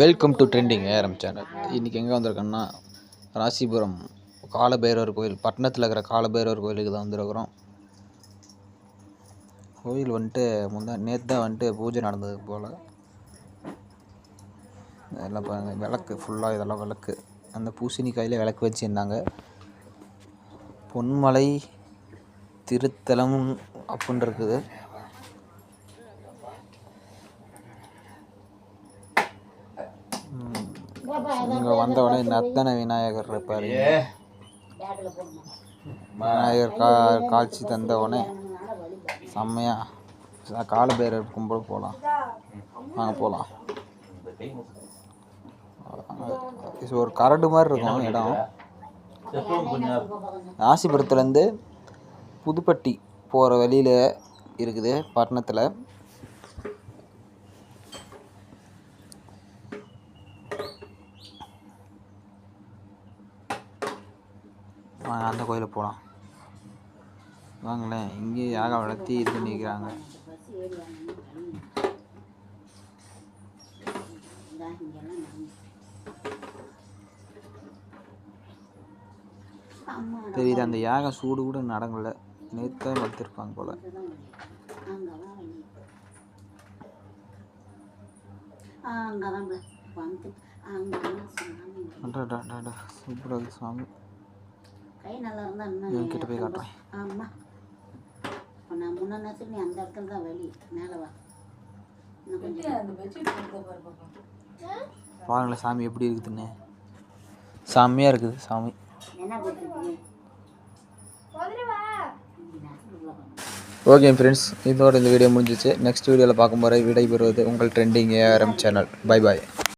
Welcome to trending ARM channel இன்றைக்கி எங்கே வந்திருக்கோன்னா ராசிபுரம் காலபைரவர் கோயில் பட்டணத்தில் இருக்கிற காலபைரவர் கோயிலுக்கு தான் வந்திருக்கிறோம். கோயில் வந்துட்டு முந்தா நேற்று தான் வந்துட்டு பூஜை நடந்தது போல். எல்லாம் பாருங்க விளக்கு ஃபுல்லாக இதெல்லாம் விளக்கு. அந்த பூசணிக்காயில் விளக்கு வச்சுருந்தாங்க. பொன்மலை திருத்தலம் அப்படின்னு இருக்குது. இங்கே வந்த உடனே நர்த்தன விநாயகர் இருப்பார் விநாயகர் கா காட்சி தந்த உடனே செம்மையாக காலபைரவர் கும்பிட போகலாம் வாங்க போகலாம் இது ஒரு கரடு மாதிரி இருக்கும் இடம். ராசிபுரத்துலேருந்து புதுப்பட்டி போகிற வழியில் இருக்குது பட்டணத்தில். வாங்க அந்த கோயிலுக்கு போகலாம் வாங்களேன். இங்கேயே யாக வளர்த்தி இது பண்ணிக்கிறாங்க தெரியுது அந்த யாகம் சூடு கூட நடங்கல. நேற்று வளர்த்துருப்பாங்க போல. அடடடடட, சாமி கை நல்லா இருந்தா இன்னும் கிட்ட போய் காட்டுறேன் ஆமா. இப்போ நான் முன்ன நேரத்துக்கு நீ அந்த இடத்துல தான் வலி. மேலே வா. பாருங்களேன் சாமி எப்படி இருக்குதுன்னு செம்மையாக இருக்குது சாமி. ஓகே ஃப்ரெண்ட்ஸ் இதோட இந்த வீடியோ முடிஞ்சிச்சு. நெக்ஸ்ட் வீடியோவில் பார்க்கும் போது விடைபெறுவது உங்கள் trending ARM channel bye bye